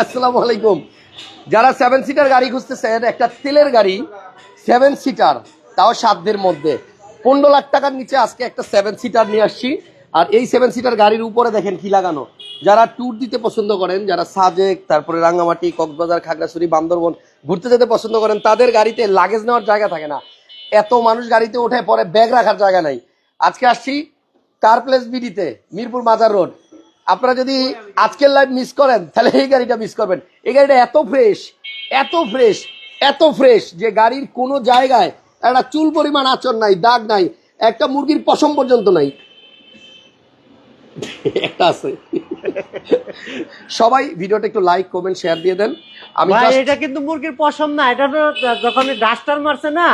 আসসালামু আলাইকুম। যারা সেভেন সিটার গাড়ি খুঁজতেছেন, একটা তেলের গাড়ি সেভেন সিটার তাও সাধ্যের মধ্যে। পনেরো লাখ টাকার নিচে আজকে একটা সেভেন সিটার নিয়ে আসছি। আর এই সেভেন সিটার গাড়ির উপরে দেখেন কি লাগানো। যারা ট্যুর দিতে পছন্দ করেন, যারা সাজেক, তারপরে রাঙ্গামাটি, কক্সবাজার, খাগড়াছড়ি, বান্দরবন ঘুরতে যেতে পছন্দ করেন, তাদের গাড়িতে লাগেজ নেওয়ার জায়গা থাকে না। এত মানুষ গাড়িতে ওঠে পরে ব্যাগ রাখার জায়গা নাই। আজকে আসছি car place বিডিতে Mirpur Mazar road. আপনারা যদি আজকের লাইভ মিস করেন তাহলে এই গাড়িটা মিস করবেন। এই গাড়িটা এত ফ্রেশ এত ফ্রেশ এত ফ্রেশ যে গাড়ির কোনো জায়গায় একটা চুল পরিমাণ আচর নাই দাগ নাই একটা মুরগির পশম পর্যন্ত নাই। একটা আছে। সবাই ভিডিওটা একটু লাইক কমেন্ট শেয়ার দিয়ে দেন। আমি এটা কিন্তু মুরগির পশম না এটা হলো যখন ডাস্টার মারছে না।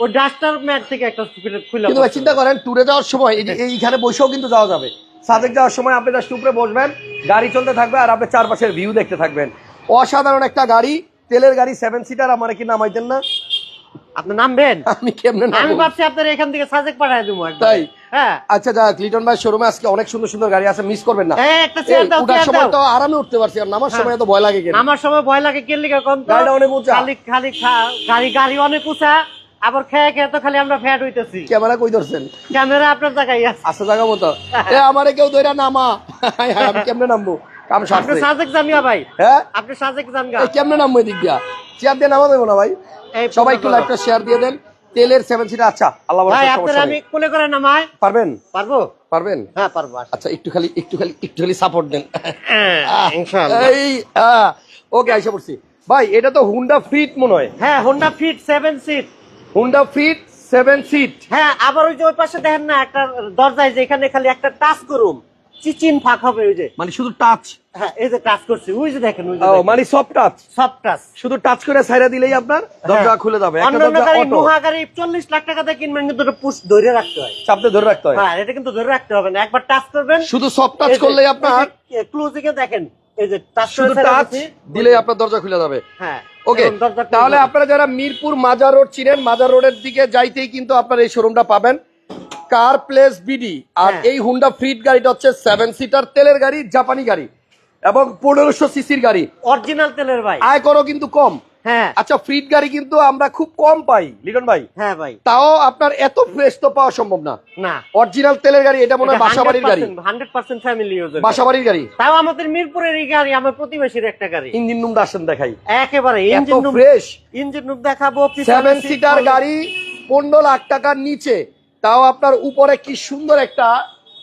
ওই ডাস্টার ম্যাট থেকে একটা খুলে- চিন্তা করেন ট্যুরে যাওয়ার সময় এই যে এইখানে বসেও কিন্তু যাওয়া যাবে। সাদেক যাওয়ার সময় আপনি জাস্ট উপরে বসবেন গাড়ি চলতে থাকবে আর আপনি চারপাশের ভিউ দেখতে থাকবেন। অসাধারণ একটা গাড়ি তেলের গাড়ি সেভেন সিটার আমার কি নামাইতেন না? আপনি নামবেন আমি কেমনে আমি ভাবছি আপনার এখান থেকে সাজেক পাঠায় দেবো তাই? হ্যাঁ। আচ্ছা যা লিটন ভাই শোরুমে আজকে অনেক সুন্দর সুন্দর গাড়ি আছে মিস করবেন না। উঠার সময় তো আরামে উঠতে পারছি আর নামার সময় তো ভয় লাগে কেন? আমার সময় ভয় লাগে লিখে কোন তো? অনেক উঁচা। খালি খালি গাড়ি গাড়ি অনেক উঁচা। আবার খেয়ে খেয়ে তো খালি আমরা ফ্যাট হইতেছি। ক্যামেরা কই ধরছেন? ক্যামেরা আপনার জায়গায় আছে। আসা জায়গা মতো। এ আমারে কেউ ধইরা নামা। আমি কেমনে নামবো? কাম আপনি সাজেক জামিয়া ভাই। হ্যাঁ? আপনি সাজেক এই কেমনে নামবো এদিক দিয়া? চেয়ার দিয়ে নামা দেবো না ভাই? সবাই একটু লাইভটা শেয়ার দিয়ে দেন। তেলের সেভেন সিটার আচ্ছা আল্লাহ ভাই আপনার আমি কোলে করে নামাই। পারবেন? পারব? পারবেন? হ্যাঁ পারব আচ্ছা। একটু খালি একটু খালি একটু খালি সাপোর্ট দেন। হ্যাঁ, ইনশাআল্লাহ। এই ওকে আইসা পড়ছি। ভাই এটা তো হুন্ডা ফিট মনে হয়। হ্যাঁ Honda Fit seven seat Honda Fit seven seat. হ্যাঁ আবার ওই যে ওই পাশে দেখেন না একটা দরজায় যেখানে খালি একটা টাচ করুম চিচিন ফাঁক হবে ওই যে। মানে শুধু টাচ হ্যাঁ এই যে টাচ করছি ওই যে দেখেন ওই যে মানে সফট টাচ সব টাচ শুধু টাচ করে ছাইরা দিলেই আপনার দরজা খুলে যাবে একটা অন্যান্য দরজা গাড়ি অটো নোহা গাড়ি চল্লিশ লাখ টাকা দিয়ে কিনবেন কিন্তু ওটা পুশ ধরে রাখতে হয়। চাপতে ধরে রাখতে হয়। হ্যাঁ এটা কিন্তু ধরে রাখতে হবে না। একবার টাচ করবেন শুধু সব টাচ করলেই আপনার ক্লোজিং এ দেখেন এই যে শুধু টাচ দিলেই আপনার দরজা খুলে যাবে। হ্যাঁ ওকে তাহলে আপনারা যারা মিরপুর মাজার রোড চিনেন মাজার রোডের দিকে যাইতেই কিন্তু আপনার এই শোরুমটা পাবেন। কার প্লেস বিডি আর হ্যাঁ। এই হুন্ডা ফ্রিট গাড়িটা হচ্ছে সেভেন সিটার তেলের গাড়ি জাপানি গাড়ি এবং পনেরোশো সিসির গাড়ি। অরিজিনাল তেলের ভাই। আয় করো কিন্তু কম। হ্যাঁ। আচ্ছা ফ্রিট গাড়ি কিন্তু আমরা খুব কম পাই লিটন ভাই। হ্যাঁ ভাই। তাও আপনার এত ফ্রেশ তো পাওয়া সম্ভব না। না। অরিজিনাল তেলের গাড়ি এটা মনে হয় বাসাবাড়ির গাড়ি। হান্ড্রেড পার্সেন্ট ফ্যামিলি ইউজ বাসাবাড়ির গাড়ি। তাও আমাদের মিরপুরের এই গাড়ি আমার প্রতিবেশীর একটা গাড়ি। ইঞ্জিন রুমটা আসেন দেখাই। একেবারে engine room fresh engine room দেখাবো পিছনে সেভেন সিটার গাড়ি পনেরো লাখ টাকার নিচে। তাও আপনার উপরে কি সুন্দর একটা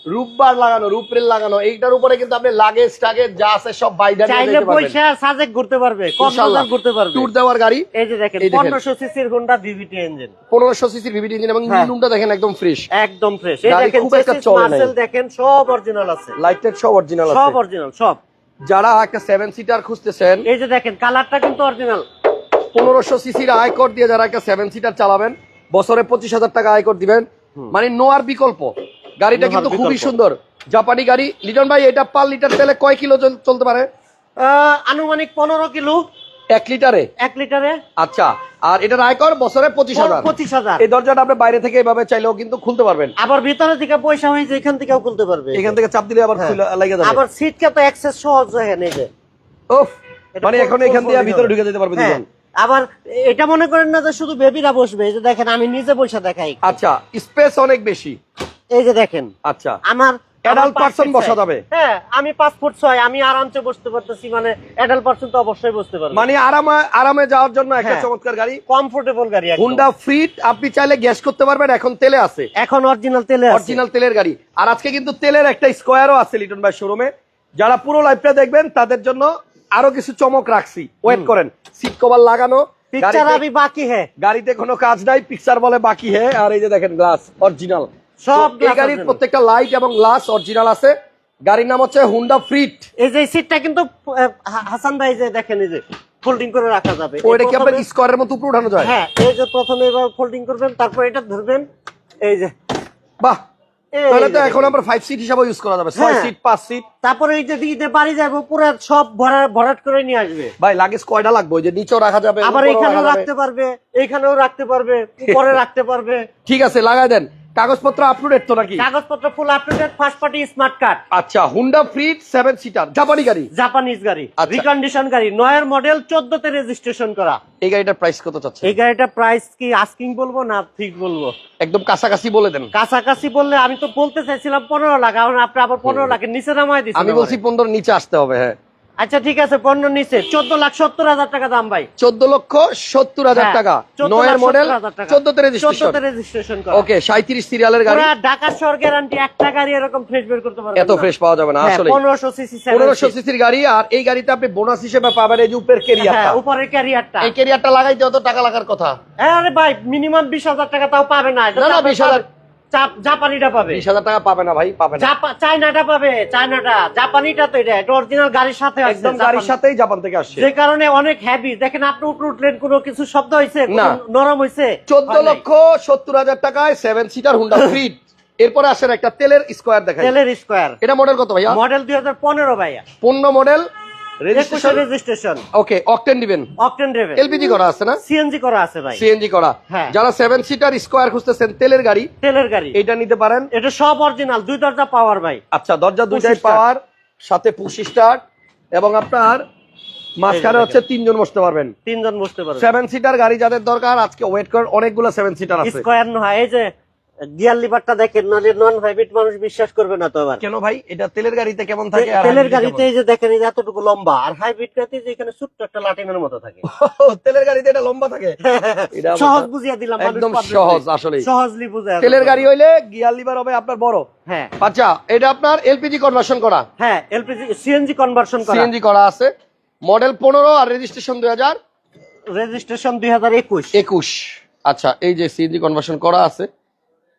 রূপবার লাগানো রূপরেল লাগানো এইটার উপরে কিন্তু আপনি লাগেজ টাগেজ যা আছে সব বাইরে চাইলে পয়সা সাজেক ঘুরতে পারবে কক্সবাজার ঘুরতে পারবে। ট্যুর দেওয়ার গাড়ি এই যে দেখেন এই দেখেন। পনেরোশো সিসির হোন্ডা ভিভিটি ইঞ্জিন পনেরোশো সিসির ভিভিডি ইঞ্জিন এবং হ্যাঁ। রুমটা দেখেন একদম ফ্রেশ একদম ফ্রেশ এই দেখেন খুব একটা চলে নাই। মার্সেল দেখেন সব অরিজিনাল আছে। লাইটের সব অরিজিনাল সব আছে। অরিজিনাল সব। যারা একটা সেভেন সিটার খুঁজতেছেন এই যে দেখেন কালারটা কিন্তু অরিজিনাল পনেরোশো সিসির আয়কর দিয়ে যারা একটা সেভেন সিটার চালাবেন বছরে পঁচিশ হাজার টাকা আয়কর দিবেন। মানে নোয়ার বিকল্প। গাড়িটা কিন্তু খুবই সুন্দর। জাপানি গাড়ি। লিটন ভাই এটা পার লিটার তেলে কয় কিলো চলতে পারে? আনুমানিক পনেরো কিলো। এক লিটারে? এক লিটারে। আচ্ছা আর এটার আয়কর বছরে পঁচিশ হাজার। পঁচিশ হাজার। এই দরজাটা আপনি বাইরে থেকে এভাবে চাইলেও কিন্তু খুলতে পারবেন। আবার ভিতরে থেকে পয়সা হয়েছে এখান থেকেও খুলতে পারবে। এখান থেকে চাপ দিলে আবার হ্যাঁ। খুলে লাগে যাবে। আবার সিটকে তো অ্যাক্সেস সহজ দেখেন এই যে। উফ মানে এখন এখান দিয়ে ভিতরে ঢুকে যেতে পারবে হ্যাঁ, দুজন আবার এটা মনে করেন না যে শুধু বেবিরা বসবে এই যে দেখেন আমি নিজে বসে দেখাই। আচ্ছা স্পেস অনেক বেশি। এই যে দেখেন আচ্ছা। আমার Adult আমার পাঁচ person feet বসা যাবে? হ্যাঁ আমি পাঁচ ফুট ছয় আমি আরামসে বসতে পারতেছি মানে অ্যাডাল্ট পার্সন তো অবশ্যই বসতে পারবে। মানে আরামে আরামে যাওয়ার জন্য একটা হ্যাঁ। চমৎকার গাড়ি। কমফোর্টেবল গাড়ি হুন্ডা ফ্রিট আপনি চাইলে গ্যাস করতে পারবেন এখন তেলে আছে। এখন অরিজিনাল তেলে অরিজিনাল তেলের গাড়ি। আর আজকে কিন্তু তেলের একটা স্কোয়ারও আছে লিটন ভাই শোরুমে যারা পুরো লাইফটা দেখবেন তাদের জন্য আরও কিছু চমক রাখছি। ওয়েট করেন সিট কভার লাগানো পিকচার আমি বাকি হ্যাঁ গাড়িতে কোনো কাজ নাই পিকচার বলে বাকি হ্যাঁ আর এই যে দেখেন গ্লাস অরিজিনাল সব এই গাড়ির প্রত্যেকটা লাইট এবং গ্লাস অরিজিনাল আছে। গাড়ির নাম হচ্ছে হুন্ডা ফ্রিট এই যে সিটটা কিন্তু হাসান ভাই যে দেখেন এই যে ফোল্ডিং করে রাখা যাবে। ওইটা কি আপনার স্কোয়ারের মতো উপরে উঠানো যায়? হ্যাঁ এই যে প্রথমে এবার ফোল্ডিং করবেন তারপর এটা ধরবেন এই যে। বাহ! তাহলে তো এখন আমরা ফাইভ সিট হিসাবে ইউজ করা যাবে। ছয় হ্যাঁ। সিট পাঁচ সিট তারপরে এই যে দিতে বাড়ি যাব পুরো সব ভরা ভরাট করে নিয়ে আসবে। ভাই লাগেজ কয়টা লাগবে? ওই যে নিচেও রাখা যাবে আবার এখানেও রাখতে পারবে এইখানেও রাখতে পারবে উপরে রাখতে পারবে। ঠিক আছে লাগাই দেন। কাগজপত্র আপলোডেড তো নাকি? কাগজপত্র full up to date first party smart card আচ্ছা হুন্ডা ফ্রিট সেভেন সিটার জাপানি গাড়ি? জাপানিজ গাড়ি আচ্ছা। রিকন্ডিশন গাড়ি নয়ের মডেল চোদ্দতে রেজিস্ট্রেশন করা। এই গাড়িটার প্রাইস কত চাচ্ছে এই গাড়িটা প্রাইস কি আস্কিং বলব না ঠিক বলব? একদম কাছাকাছি বলে দেন। কাছাকাছি বললে আমি তো বলতে চাইছিলাম পনেরো লাখ এখন আপনি আবার পনেরো লাখের নিচে নামায় দিচ্ছেন আমি বলছি পনেরো নিচে আসতে হবে হ্যাঁ। আচ্ছা ঠিক আছে পনেরো নিচে। চোদ্দ লাখ সত্তর হাজার টাকা দাম ভাই। চোদ্দ লক্ষ সত্তর হাজার হ্যাঁ, টাকা। 14 নয়ের মডেল। চোদ্দতে রেজিস্ট্রেশন রেজিস্ট্রেশন ওকে সাঁত্রিশ সিরিয়ালের গাড়ি। ঢাকা শহর গ্যারান্টি একটা গাড়ি এরকম ফ্রেশ বের করতে পারবেন এত ফ্রেশ পাওয়া যাবে না আসলে পনেরোশো সিসি পনেরোশো সিসির গাড়ি আর এই গাড়িতে আপনি বোনাস হিসেবে পাবেন এই যে উপরের কেরিয়ারটা হ্যাঁ উপরের ক্যারিয়ারটা এই কেরিয়ারটা লাগাইতে অত টাকা লাগার কথা? আরে ভাই মিনিমাম বিশ হাজার টাকা তাও পাবে না। না, 20,000 চাপ- জাপানিটা পাবে। বিশ হাজার টাকা পাবে না ভাই পাবে না। চায়নাটা পাবে চায়নাটা। জাপানিটা তো এটা এটা অরিজিনাল গাড়ির সাথে একদম গাড়ির সাথেই জাপান থেকে আসছে। যে কারণে অনেক হেভি দেখেন আপনি উপরে উঠলেন কোনো কিছু শব্দ হয়েছে না। নরম হয়েছে চোদ্দ লক্ষ সত্তর হাজার টাকায় সেভেন সিটার হুন্ডা ফ্রিট এরপরে আসেন একটা তেলের স্কোয়ার দেখাই। তেলের স্কোয়ার এটা মডেল কত ভাইয়া? মডেল দুই হাজার পনেরো ভাইয়া। পনেরো মডেল একুশে রেজিস্ট্রেশন ওকে অকটেন দিবেন। অকটেন রেভেল এলপিজি করা আছে না? সিএনজি করা আছে ভাই। সিএনজি করা। হ্যাঁ। যারা সেভেন সিটার স্কোয়ার খুঁজতেছেন তেলের গাড়ি তেলের গাড়ি। এটা নিতে পারেন। এটা সব অরিজিনাল দুই দরজা পাওয়ার ভাই। আচ্ছা দরজা দুইটাই পাওয়ার সাথে পুশ স্টার্ট এবং আপনার মাঝখানে হচ্ছে তিনজন বসতে পারবেন। তিনজন বসতে পারবে সেভেন সিটার গাড়ি যাদের দরকার আজকে ওয়েট করেন অনেকগুলো সেভেন সিটার আছে। স্কোয়ার নয় এই যে গিয়ার লিভারটা দেখেন নাহলে নন হাইব্রিড মানুষ বিশ্বাস করবে না তো এবার কেন ভাই? এটা তেলের গাড়িতে কেমন থাকে আর তেলের গাড়িতে এই যে দেখেন এই এতটুকু লম্বা আর হাইব্রিড গাড়িতে যে এখানে ছোট্ট একটা মতো থাকে। তেলের গাড়িতে এটা লম্বা থাকে? এটা সহজ বুঝিয়ে দিলাম একদম সহজ আসলে সহজলি বুঝে। তেলের গাড়ি হইলে গিয়ার লিভার হবে আপনার বড়। হ্যাঁ। আচ্ছা এটা আপনার এলপিজি কনভার্সন করা। হ্যাঁ এলপিজি সিএনজি কনভার্সন করা। সিএনজি করা আছে। মডেল পনেরো আর রেজিস্ট্রেশন দুই হাজার রেজিস্ট্রেশন দুই হাজার একুশ। একুশ। আচ্ছা এই যে সিএনজি কনভার্সন করা আছে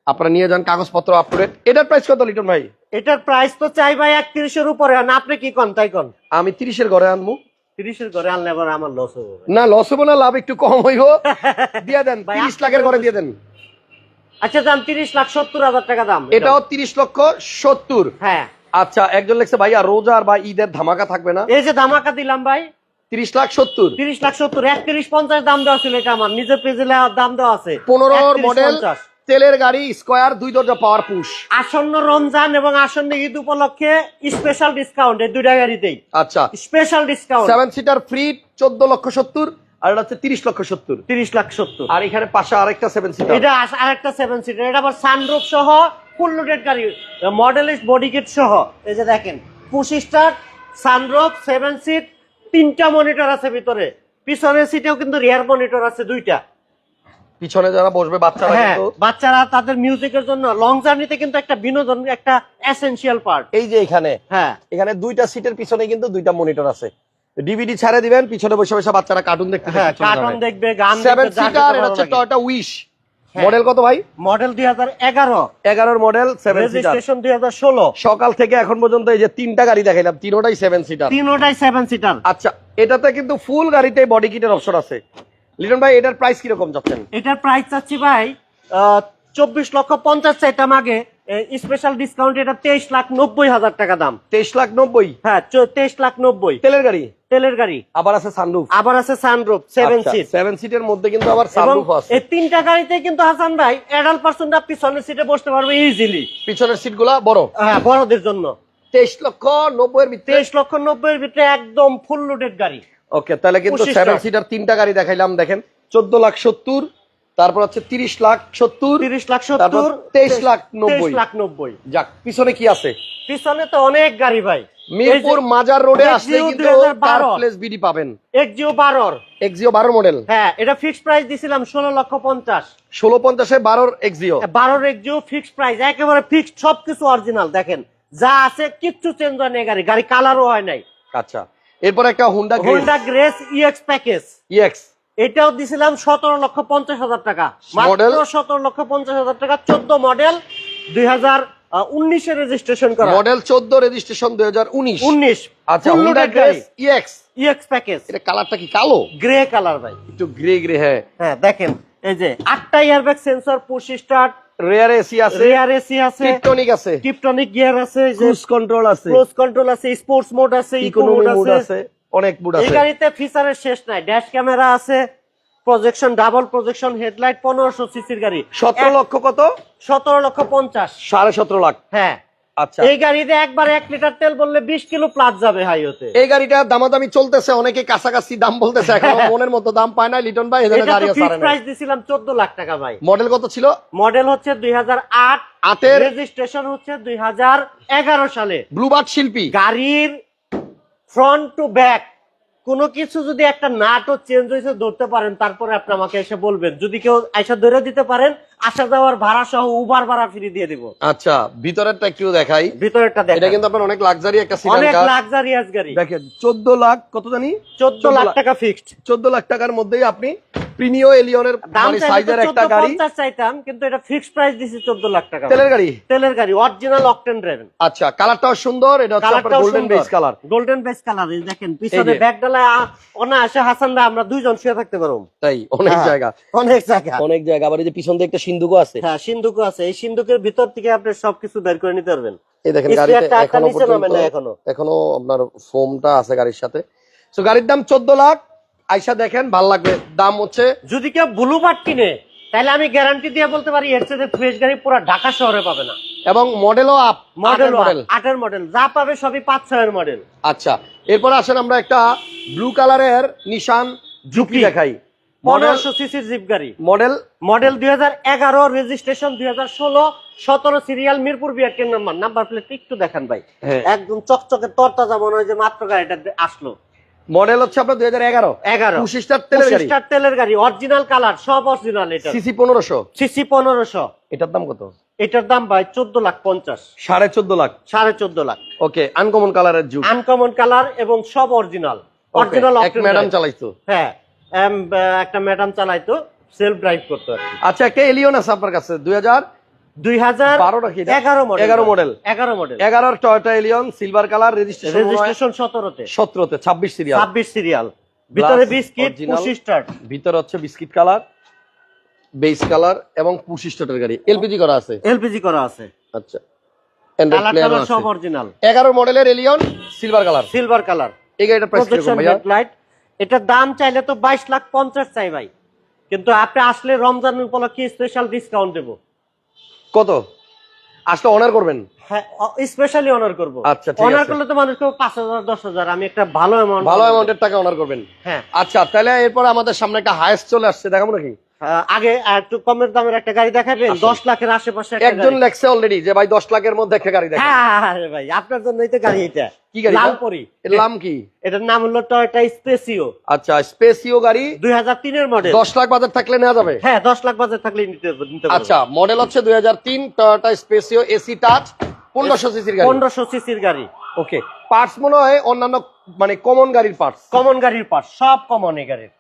আপনারা নিয়ে যান কাগজপত্র আপ টু ডেট এটার প্রাইস কত লিটন ভাই? এটার প্রাইস তো চাই ভাই একত্রিশের উপরে। না আপনি কি কন তাই কন? আমি তিরিশের ঘরে আনব। তিরিশের ঘরে আনলে আবার আমার লস হবে না লস হব না লাভ একটু কম হইব। দিয়ে দেন তিরিশ লাখের ঘরে দিয়ে দেন। আচ্ছা দাম তিরিশ লাখ সত্তর হাজার টাকা দাম। এটাও তিরিশ লক্ষ সত্তর। হ্যাঁ। আচ্ছা একজন লেখছে ভাইয়া রোজার বা ঈদের ধামাকা থাকবে না? এই যে ধামাকা দিলাম ভাই। তিরিশ লাখ সত্তর। তিরিশ লাখ সত্তর একত্রিশ পঞ্চাশ দাম দেওয়া ছিল এটা আমার। নিজের পেজে দাম দেওয়া আছে। পনেরো 31, মডেল 50 তেলের গাড়ি স্কোয়ার দুই দরজা পাওয়ার পুশ আসন্ন রমজান এবং আসন্ন ঈদ উপলক্ষে স্পেশাল ডিসকাউন্ট এই দুইটা গাড়িতেই। আচ্ছা। Special discount seven seater free চোদ্দ লক্ষ সত্তর আর এটা হচ্ছে তিরিশ লক্ষ সত্তর। তিরিশ লাখ সত্তর। আর এখানে পাশে আরেকটা সেভেন সিটার এটা আরেকটা সেভেন সিটার এটা আবার সানরুফ সহ ফুল লোডেড গাড়ি। মডেলিস্ট বডি কিট সহ। এই যে দেখেন push start sunroof seven seat তিনটা মনিটর আছে ভিতরে। পিছনের সিটেও কিন্তু রিয়ার মনিটর আছে দুইটা। পিছনে যারা বসবে বাচ্চারা হ্যাঁ কিন্তু বাচ্চারা তাদের মিউজিকের জন্য লং জার্নিতে কিন্তু একটা বিনোদন একটা এসেনশিয়াল পার্ট এই যে এখানে হ্যাঁ। এখানে দুইটা সিটের পিছনে কিন্তু দুইটা মনিটর আছে। ডিভিডি ছাড়ে দিবেন পিছনে বসে বসে বাচ্চারা কার্টুন দেখতে হ্যাঁ কার্টুন দেখবে গান সেভেন সিটার এটা হচ্ছে টয়টা উইশ মডেল কত ভাই? মডেল দুই হাজার এগারো। এগারোর মডেল সেভেন সিটার রেজিস্ট্রেশন দুই হাজার ষোলো। সকাল থেকে এখন পর্যন্ত এই যে তিনটা গাড়ি দেখাইলাম তিনোটাই সেভেন সিটার তিনোটাই সেভেন সিটার আচ্ছা এটাতে কিন্তু ফুল গাড়িতে বডি কিটের অপশন আছে। লিটন ভাই এটার প্রাইস কীরকম যাচ্ছেন এটার প্রাইস চাচ্ছি ভাই চব্বিশ লক্ষ পঞ্চাশ চাইতাম আগে। স্পেশাল ডিসকাউন্ট এটা তেইশ লাখ নব্বই হাজার টাকা দাম। তেইশ লাখ নব্বই? হ্যাঁ তেইশ লাখ নব্বই। তেলের গাড়ি? তেলের গাড়ি। আবার আছে সানরুফ আবার আছে সানরুফ সেভেন সিট সেভেন সিটের মধ্যে কিন্তু আবার সানরুফ আছে। এই তিনটা গাড়িতে কিন্তু হাসান ভাই অ্যাডাল্ট পার্সন পিছনের সিটে বসতে পারবে ইজিলি পিছনের সিটগুলা বড়? হ্যাঁ বড়দের জন্য। তেইশ লক্ষ নব্বই এর ভিতরে? তেইশ লক্ষ নব্বই এর ভিতরে একদম ফুল লোডেড গাড়ি। ওকে তাহলে কিন্তু সেভেন সিটার তিনটা গাড়ি দেখাইলাম দেখেন। চোদ্দ লাখ সত্তর তারপর হচ্ছে তিরিশ লাখ সত্তর তিরিশ লাখ সত্তর 23 লাখ নব্বই। লাখ নব্বই। যাক পিছনে কি আছে? পিছনে তো অনেক গাড়ি ভাই। মিরপুর মাজার রোডে আসলে কিন্তু কার প্লেস বিডি পাবেন। এক্সিও বারোর। এক্সিও বারো মডেল হ্যাঁ এটা ফিক্সড প্রাইস দিছিলাম ষোলো লক্ষ পঞ্চাশ। ষোলো পঞ্চাশে বারোর এক্সিও বারোর এক্সিও ফিক্সড প্রাইস একেবারে ফিক্সড সবকিছু অরিজিনাল দেখেন। যা আছে কিচ্ছু চেঞ্জ হয় নাই গাড়ি গাড়ি কালারও হয় নাই। আচ্ছা। এরপর একটা Honda Honda Grace EX package EX এটাও দিছিলাম সতেরো লক্ষ পঞ্চাশ হাজার টাকা? মাত্র সতেরো লক্ষ পঞ্চাশ হাজার টাকা চোদ্দ মডেল দুই হাজার উনিশের রেজিস্ট্রেশন করা। মডেল চোদ্দ রেজিস্ট্রেশন দুই হাজার উনিশ। উনিশ। আচ্ছা Honda Grace EX EX package এটা কালারটা কি কালো? গ্রে কালার ভাই। একটু গ্রে গ্রে হ্যাঁ। হ্যাঁ দেখেন এই যে আটটা airbag sensor push start rear AC আছে রেয়ার এসি আছে টিপটনিক আছে টিপটনিক গিয়ার আছে ক্রুজ কন্ট্রোল আছে ক্রুজ কন্ট্রোল আছে স্পোর্টস মোড আছে ইকো ইকোনমি মোড আছে। আছে অনেক মোড এই গাড়িতে ফিচারের শেষ নাই ড্যাশ ক্যামেরা আছে প্রজেকশন ডাবল প্রজেকশন হেডলাইট পনেরোশো সিসির গাড়ি। সতেরো লক্ষ কত? সতেরো লক্ষ পঞ্চাশ। সাড়ে সতেরো লাখ। হ্যাঁ। আচ্ছা। এই গাড়িতে একবার এক লিটার তেল বললে বিশ কিলো প্লাস যাবে হাইওতে এই গাড়িটা দামাদামি চলতেছে অনেকে কাছাকাছি দাম বলতেছে এখন মনের মতো দাম পায় না লিটন ভাই গাড়ি প্রাইস দিছিলাম চোদ্দ লাখ টাকা ভাই। মডেল কত ছিল? মডেল হচ্ছে দুই হাজার আট। আটের? রেজিস্ট্রেশন হচ্ছে দুই হাজার এগারো সালে। ব্লুবার্ড শিল্পী। গাড়ির ফ্রন্ট টু ব্যাক কোনো কিছু যদি একটা নাটও চেঞ্জ হয়েছে ধরতে পারেন তারপরে আপনি আমাকে এসে বলবেন। যদি কেউ এসে ধরে দিতে পারেন আসা যাওয়ার ভাড়া সহ উবার ভাড়া ফ্রি দিয়ে দিব। আচ্ছা ভিতরেরটা একটু দেখাই। ভিতরেরটা এটা কিন্তু আপনার অনেক লাক্সারি একটা সিডান অনেক লাক্সারিয়াস গাড়ি দেখেন চোদ্দ লাখ কত জানি? চোদ্দ 14 লাখ লাখ। টাকা ফিক্সড চোদ্দ লাখ টাকার মধ্যেই আপনি প্রিমিও এলিয়নের দাম মানে সাইজের একটা গাড়ি। চাইতাম কিন্তু এটা ফিক্সড প্রাইস দিছি চোদ্দ লাখ টাকা। তেলের গাড়ি? তেলের গাড়ি অরিজিনাল অকটেন ড্রাইভেন আচ্ছা কালারটাও সুন্দর এটা হচ্ছে আপনার golden base colour golden base colour দেখেন পিছনে হাসান দা আমরা দুইজন শুয়ে থাকতে পারব। তাই অনেক হ্যাঁ। জায়গা। অনেক জায়গা। অনেক জায়গা আবার এই যে পিছন দিয়ে একটা সিন্ধুকও আছে। হ্যাঁ সিন্ধুকও আছে। এই সিন্ধুকের ভিতর থেকে আপনি সবকিছু বের করে নিতে পারবেন। এই দেখেন গাড়িতে এখনও এখনও। এখনও আপনার ফোমটা আছে গাড়ির সাথে। তো গাড়ির দাম চোদ্দ লাখ। আইসা দেখেন ভালো লাগবে। দাম হচ্ছে যদি কেউ ব্লু পার্ট কিনে তাহলে আমি গ্যারান্টি দিয়ে বলতে পারি এর সাথে ফ্রেশ গাড়ি পুরো ঢাকা শহরে পাবে না। এবং মডেলও আপ মডেল মডেল আটের মডেল যা পাবে সবই পাঁচ ছয়ের মডেল আচ্ছা এরপর আসেন আমরা একটা ব্লু কালারের নিশান ঝুঁকি। দেখাই। পনেরোশো সিসির জিপ গাড়ি। মডেল মডেল দুই হাজার এগারো রেজিস্ট্রেশন দুই হাজার ষোলো সতেরো সিরিয়াল মিরপুর বিআরটির নাম্বার নাম্বার প্লেট একটু দেখেন ভাই। হ্যাঁ। একদম চকচকে তরতাজা মনে হয় যে মাত্র গাড়িটা আসলো। মডেল হচ্ছে আপনার দুই হাজার এগারো। এগারো। স্টার তেলের পঁচিশটার তেলের গাড়ি অরিজিনাল কালার সব অরিজিনাল এটা সিসি পনেরোশো। সিসি পনেরোশো। এটার দাম কত? এটার দাম ভাই চোদ্দ লাখ পঞ্চাশ। সাড়ে চোদ্দ লাখ। সাড়ে চোদ্দ লাখ। ওকে আনকমন কালারের যুগ আনকমন কালার এবং সব অরিজিনাল অরিজিনাল ম্যাডাম চালাইতো হ্যাঁ একটা ম্যাডাম চালাইতো সেলফ ড্রাইভ করতো আচ্ছা একটা এলিয়ন আছে আপনার কাছে দুই হাজার সিলভার কালার রেজিস্ট্রেশন সতেরোতে। সতেরোতে ছাব্বিশ সিরিয়াল ছাব্বিশ সিরিয়াল ভিতরে বিস্কিট ভিতরে হচ্ছে বিস্কিট কালার বেস কালার এবং গাড়ি। এলপিজি করা আছে? এলপিজি করা আছে। আচ্ছা। সব অরিজিনাল এগারো মডেলের Allion silver colour silver colour এই গাড়িটার প্রাইস কীরকম ভাইয়া? হেডলাইট এটার দাম চাইলে তো বাইশ লাখ পঞ্চাশ চাই ভাই। কিন্তু আপনি আসলে রমজান উপলক্ষে স্পেশাল ডিসকাউন্ট দেবো। কত? আসলে অনার করবেন? হ্যাঁ স্পেশালি অনার করব। আচ্ছা, ঠিক অনার করলে তো মানুষ কেউ পাঁচ হাজার দশ হাজার আমি একটা ভালো অ্যামাউন্ট ভালো অ্যামাউন্টের টাকা অনার করবেন। হ্যাঁ। আচ্ছা তাহলে এরপর আমাদের সামনে একটা হায়েস্ট চলে আসছে দেখাবো নাকি? আগে একটু কমের দামের একটা গাড়ি দেখাবেন দশ লাখের আশেপাশে একজন লেখছে অলরেডি যে ভাই দশ লাখের মধ্যে একটা গাড়ি দেখেন। হ্যাঁ হ্যাঁ, হ্যাঁ, ভাই আপনার জন্যই তো গাড়ি এটা। কি গাড়ি লালপরি। এর নাম কি? এটার নাম হলো টয়টা স্পেসিও আচ্ছা স্পেসিও গাড়ি মডেল লাখ বাজার থাকলে নেওয়া যাবে? হ্যাঁ দশ লাখ বাজার থাকলে নিতে নিতে আচ্ছা মডেল হচ্ছে দুই হাজার তিন টয়োটা স্পেসিও এসি টাচ সিসির গাড়ি। পনেরোশো সিসির গাড়ি। ওকে পার্টস মনে হয় অন্যান্য মানে কমন গাড়ির পার্টস কমন গাড়ির পাশ সব কমন এই গাড়ির।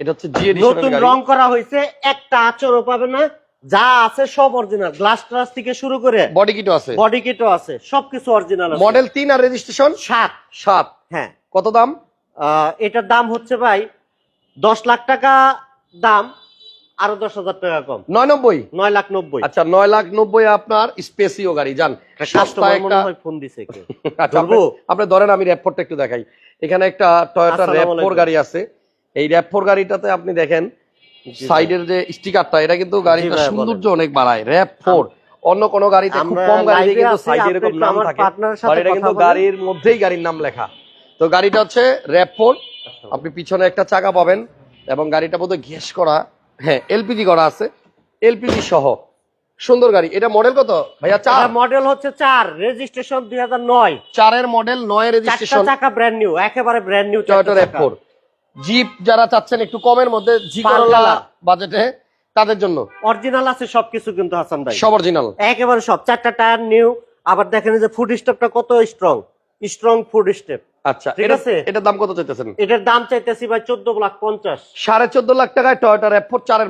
এটা হচ্ছে জি নতুন রং করা হয়েছে একটা আচরও পাবে না। যা আছে সব অরিজিনাল গ্লাস ট্লাস থেকে শুরু করে বডি কিটও আছে। বডি কিটও আছে। সবকিছু অরিজিনাল মডেল তিন আর রেজিস্ট্রেশন সাত। সাত। হ্যাঁ। কত দাম? এটার দাম হচ্ছে ভাই দশ লাখ টাকা দাম আরও দশ হাজার টাকা কম। নয় নব্বই নয় লাখ নব্বই। আচ্ছা নয় লাখ নব্বই আপনার স্পেসিও গাড়ি যান ফোন দিছে আচ্ছা? আপনি- ধরেন আমি র্যাপফোরটা একটু দেখাই। এখানে একটা টয়োটা র্যাপফোর গাড়ি আছে। এই র্যাপফোর গাড়িটাতে আপনি দেখেন সাইডের যে স্টিকারটা এটা কিন্তু গাড়িটা সৌন্দর্য অনেক বাড়ায়। র্যাপ ফোর অন্য কোন গাড়িতে খুব কম গাড়িতে কিন্তু সাইডে এরকম নাম থাকে। আর এটা কিন্তু গাড়ির মধ্যেই গাড়ির নাম লেখা। তো গাড়িটা হচ্ছে র্যাপ ফোর আপনি পিছনে একটা চাকা পাবেন এবং গাড়িটা বোধহয় ঘেস করা। হ্যাঁ এলপিজি করা আছে। এলপিজি সহ। সুন্দর গাড়ি। এটা মডেল কত? ভাইয়া চার। মডেল হচ্ছে চার। রেজিস্ট্রেশন দুই হাজার নয়। চারের মডেল নয় রেজিস্ট্রেশন চাকা ব্র্যান্ড নিউ একেবারে brand new Toyota RAV four jeep যারা চাচ্ছেন একটু কমের মধ্যে জি করলা বাজেটে তাদের জন্য। অরিজিনাল আছে সবকিছু কিন্তু হাসান ভাই। সব অরিজিনাল একেবারে সব। চারটা টায়ার নিউ আবার দেখেন যে ফুড স্টেপটা কত স্ট্রং স্ট্রং ফুড স্টেপ আচ্ছা ঠিক এটা আছে? এটার দাম কত চাইতেছেন? এটার দাম চাইতেছি ভাই চোদ্দ লাখ পঞ্চাশ। সাড়ে চোদ্দ লাখ টাকায় টয়োটা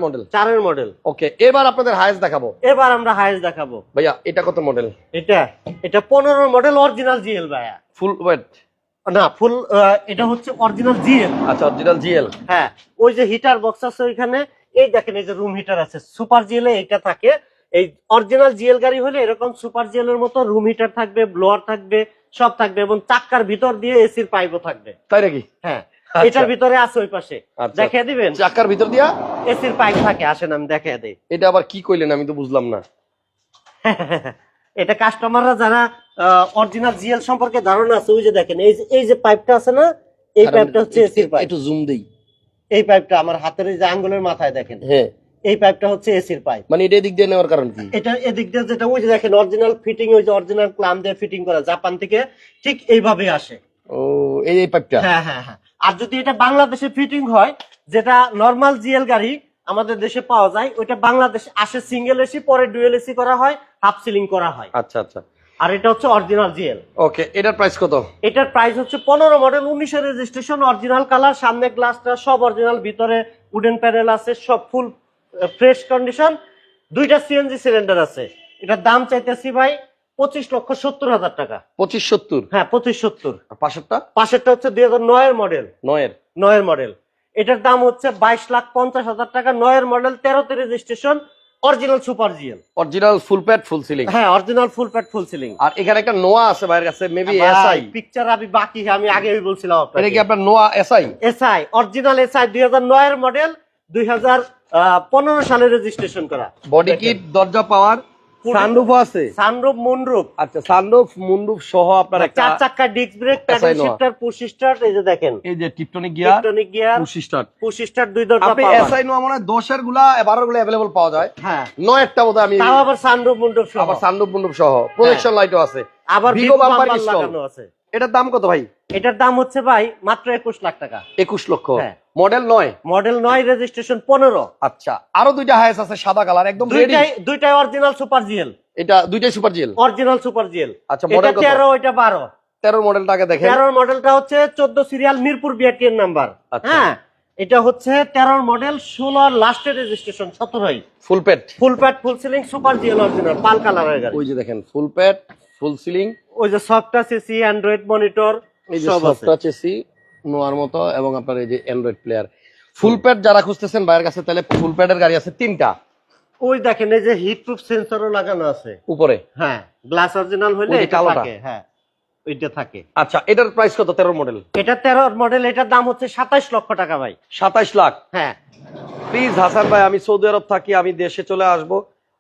মডেল চারের মডেল ওকে এবার আপনাদের দেখাবো। এবার আমরা দেখাবো। ভাইয়া এটা কত মডেল এটা এটা পনেরো মডেল অরিজিনাল জিএল ভাইয়া। ফুল ওয়েট না ফুল এটা হচ্ছে অরিজিনাল জিএল আচ্ছা অরিজিনাল জিএল হ্যাঁ ওই যে হিটার বক্স আছে ওইখানে এই দেখেন এই যে রুম হিটার আছে সুপার জিএল এ এটা থাকে। এই অরিজিনাল জিএল গাড়ি হলে এরকম সুপার জিএল এর মতো রুম হিটার থাকবে ব্লোয়ার থাকবে সব থাকবে এবং চাক্কার ভিতর দিয়ে এসির পাইপও থাকবে। তাই নাকি? হ্যাঁ এটার ভিতরে আছে ওই পাশে। আচ্ছা। দেখিয়ে দিবেন? চাকার ভিতর দিয়া? এসির পাইপ থাকে আসেন আমি দেখিয়ে দিই। এটা আবার কি কইলেন আমি তো বুঝলাম না। এটা কাস্টমাররা যারা অরিজিনাল জিএল সম্পর্কে ধারণা আছে ওই যে দেখেন এই যে এই যে পাইপটা আছে না এই পাইপটা হচ্ছে এসির পাইপ একটু জুম দেই। এই পাইপটা আমার হাতের এই যে আঙ্গুলের মাথায় দেখেন। হ্যাঁ। এই পাইপটা হচ্ছে এসির পাইপ মানে এটা এদিক দিয়ে নেওয়ার কারণ কি? এটা এদিক দিয়ে যেটা ওই যে দেখেন অরিজিনাল ফিটিং ওই যে অরিজিনাল ক্লাম দিয়ে ফিটিং করা জাপান থেকে ঠিক এইভাবে আসে। ও এই পাইপটা হ্যাঁ হ্যাঁ হ্যাঁ। আর যদি এটা বাংলাদেশে ফিটিং হয় যেটা নর্মাল জিএল গাড়ি আমাদের দেশে পাওয়া যায় ওইটা বাংলাদেশে আসে সিঙ্গেল এসি পরে ডুয়েল এসি করা হয় হাফ সিলিং করা হয়। আচ্ছা আচ্ছা। আর এটা হচ্ছে অরিজিনাল জিএল ওকে এটার প্রাইস কত? এটার প্রাইস হচ্ছে পনেরো মডেল উনিশের রেজিস্ট্রেশন অরিজিনাল কালার সামনে গ্লাসটা সব অরিজিনাল ভিতরে উডেন প্যানেল আছে সব ফুল ফ্রেশ কন্ডিশন দুইটা সিএনজি সিলিন্ডার আছে। এটার দাম চাইতেছি ভাই পঁচিশ লক্ষ সত্তর হাজার টাকা। পঁচিশ সত্তর? হ্যাঁ পঁচিশ সত্তর। পাশেরটা? পাশেরটা হচ্ছে দুই হাজার নয়ের মডেল নয়ের। নয়ের মডেল এটার দাম হচ্ছে বাইশ লাখ পঞ্চাশ হাজার টাকা নয়ের মডেল তেরোতে registration original super GL original full pad full ceiling হ্যাঁ original full pad full ceiling আর এখানে একটা নোয়া আছে ভাইয়ের কাছে মেবি এসআই পিকচার আমি বাকি আমি আগেই বলছিলাম আপনাকে। এটা কি আপনার Noah SI SI original SI দুই হাজার নয়ের মডেল দুই হাজার পনেরো সালে রেজিস্ট্রেশন করা। বডি কিট দরজা পাওয়ার সানরুফ আছে? Sunroof moonroof. আচ্ছা সানরুফ সহ আপনার একটা চার চাক্কা disc brake paddle shifter push start এই যে দেখেন। এই যে tiptronic gear electronic gear push start push start দুই দরজা আপনি এসআই মনে হয় দশেরগুলা বারোরগুলা অ্যাভেলেবল পাওয়া যায়। হ্যাঁ। নয়েরটা বোধহয় আমি তাও আবার সানরুফ মুন্ডুপ সহ। আবার সানরুফ সহ। প্রজেকশন লাইটও আছে। আবার bumper বাম্পার লাগানো আছে। এটার দাম কত ভাই? এটার দাম হচ্ছে ভাই মাত্র একুশ লাখ টাকা। একুশ লক্ষ। হ্যাঁ। মডেল নয়? মডেল নয় রেজিস্ট্রেশন পনেরো। আচ্ছা আরও দুইটা হাইস আছে সাদা কালার একদম দুইটাই দুইটাই অরিজিনাল সুপার জিএল এটা দুইটাই super GL original super GL আচ্ছা, এটা কত? তেরো ওইটা বারো। তেরোর মডেলটাকে দেখেন। তেরোর মডেলটা হচ্ছে চোদ্দ সিরিয়াল মিরপুর বিআরটিএর নাম্বার আচ্ছা। হ্যাঁ এটা হচ্ছে তেরোর মডেল ষোলোর লাস্টের রেজিস্ট্রেশন সতেরোই। Full pad full pad full ceiling super GL original pearl কালারের গাড়ি ওই যে দেখেন ফুল প্যাড ফুল সিলিং ওই যে সফটওয়্যার সিসি অ্যান্ড্রয়েড মনিটর এই যে নোয়ার মতো এবং আপনার এই যে অ্যান্ড্রয়েড প্লেয়ার ফুল প্যাড যারা খুঁজতেছেন কাছে তাহলে ফুল প্যাডের গাড়ি আছে তিনটা। ওই দেখেন এই যে হিট প্রুফ সেন্সরও লাগানো আছে। উপরে? হ্যাঁ গ্লাস অরিজিনাল এটা থাকে হ্যাঁ ওইটা থাকে। আচ্ছা এটার প্রাইস কত? তেরোর মডেল এটা তেরো মডেল এটার দাম হচ্ছে সাতাইশ লক্ষ টাকা ভাই। সাতাইশ লাখ? হ্যাঁ। প্লিজ হাসান ভাই আমি সৌদি আরব থাকি আমি দেশে চলে আসব।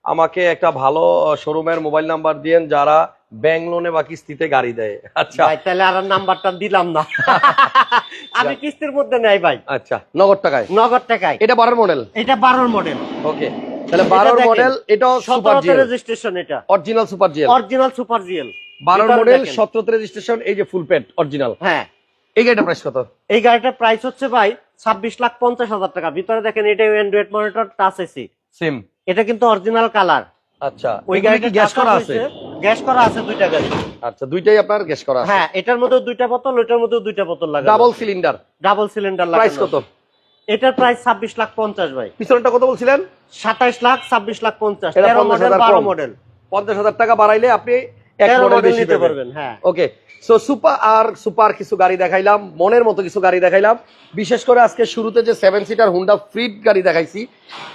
আমাকে একটা ভালো শোরুমের মোবাইল নাম্বার দিয়েন যারা ব্যাংক লোনে বা কিস্তিতে গাড়ি দেয়। আচ্ছা। ভাই তাহলে আর নাম্বারটা দিলাম না। আমি কিস্তির মধ্যে নেই ভাই। আচ্ছা নগদ টাকায়? নগদ টাকায়। এটা বারোর মডেল এটা বারোর মডেল ওকে তাহলে বারোর মডেল এটাও সুপার জিএল রেজিস্ট্রেশন এটা। Original super GL original super GL বারোর মডেল সতেরোতে রেজিস্ট্রেশন এই যে ফুল প্যাড অরিজিনাল হ্যাঁ। এই গাড়িটা প্রাইস কত? এই গাড়িটার প্রাইস হচ্ছে ভাই ছাব্বিশ লাখ পঞ্চাশ হাজার টাকা। ভিতরে দেখেন এটা Android monitor touch AC same এটা কিন্তু অরিজিনাল কালার আচ্ছা ওই গাড়িটা গ্যাস করা আছে? গ্যাস করা আছে দুইটা গাড়ি আচ্ছা দুইটাই আপনার গ্যাস করা হ্যাঁ এটার মধ্যে দুইটা বোতল মধ্যে দুইটা বোতল লাগানো double cylinder double cylinder price কত? এটার প্রাইস ছাব্বিশ লাখ পঞ্চাশ ভাই। পিছনটা কত বলছিলেন? সাতাইশ লাখ ছাব্বিশ লাখ পঞ্চাশ। তেরো মডেল বারো মডেল পঞ্চাশ হাজার টাকা বাড়াইলে আপনি এক মডেল মডেল বেশি পাবেন। হ্যাঁ। ওকে সো সুপার আর সুপার কিছু গাড়ি দেখাইলাম মনের মতো কিছু গাড়ি দেখাইলাম। বিশেষ করে আজকে শুরুতে যে সেভেন সিটার হুন্ডা ফ্রিড গাড়ি দেখাইছি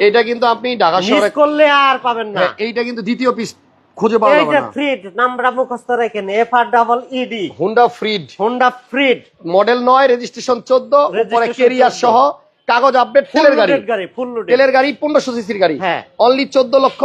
এটা কিন্তু আপনি ঢাকা শহরে করলে আর পাবেন না। হ্যাঁ, এইটা কিন্তু দ্বিতীয় পিস খুঁজে পাওয়া যাবে না। ফ্রিড নামটা মুখস্থ রেখেন F R double E D. Honda Freed Honda Freed model নয় রেজিস্ট্রেশন চোদ্দ উপরে Registration কেরিয়ার সহ কাগজ আপডেট ফুল তেলের গাড়ি। ফুল লোডেড তেলের গাড়ি পনেরোশো সিসির গাড়ি। হ্যাঁ। অনলি চোদ্দ লক্ষ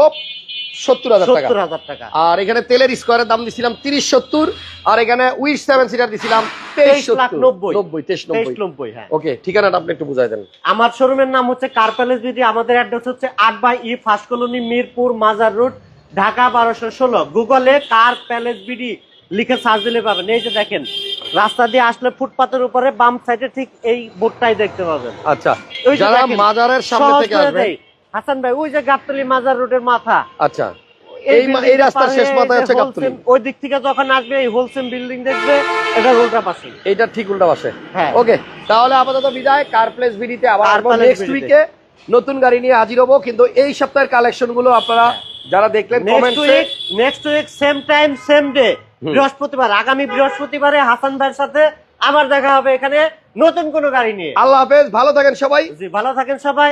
সত্তর হাজার টাকা। আর এখানে তেলের স্কোয়ারের দাম দিছিলাম তিরিশ সত্তর আর এখানে উইশ সেভেন সিটার দিছিলাম তেইশ তেইশ লাখ নব্বই। নব্বই তেইশ তেইশ নব্বই নব্বই হ্যাঁ। ওকে ঠিকানাটা আপনি একটু বুঝাই দেন। আমার শোরুমের নাম হচ্ছে কার প্যালেস বিডি আমাদের অ্যাড্রেস হচ্ছে আট by E first colony Mirpur Mazar road Dhaka বারোশো ষোলো গুগলে কার প্যালেস বিডি লিখে সার্চ দিলে পাবেন। এই যে দেখেন রাস্তা দিয়ে আসলে ফুটপাতের উপরে বাম সাইডে ঠিক এই বোর্ডটাই দেখতে পাবেন। আচ্ছা যারা মাজারের সামনে থেকে হাসান ভাই ওই যে গাবতলি মাজার রোডের মাথা। আচ্ছা এই এই রাস্তার শেষ মাথায় গাবতলী। ওই দিক থেকে যখন আসবে এই হোলসেম বিল্ডিং দেখবে এটা পাশে ঠিক উল্টা পাশে। হ্যাঁ। ওকে তাহলে আপাতত বিদায়। কার প্লেস বিডিতে আবার কার আসব নেক্সট উইকে নতুন গাড়ি নিয়ে হাজির হব কিন্তু এই সপ্তাহের কালেকশনগুলো আপনারা যারা দেখলেন নেক্সট কমেন্টসে week next week same time same day বৃহস্পতিবার আগামী বৃহস্পতিবারে হাসান ভাইয়ের সাথে আবার দেখা হবে এখানে নতুন কোন গাড়ি নিয়ে। আল্লাহ হাফেজ ভালো থাকেন সবাই। জি ভালো থাকেন সবাই।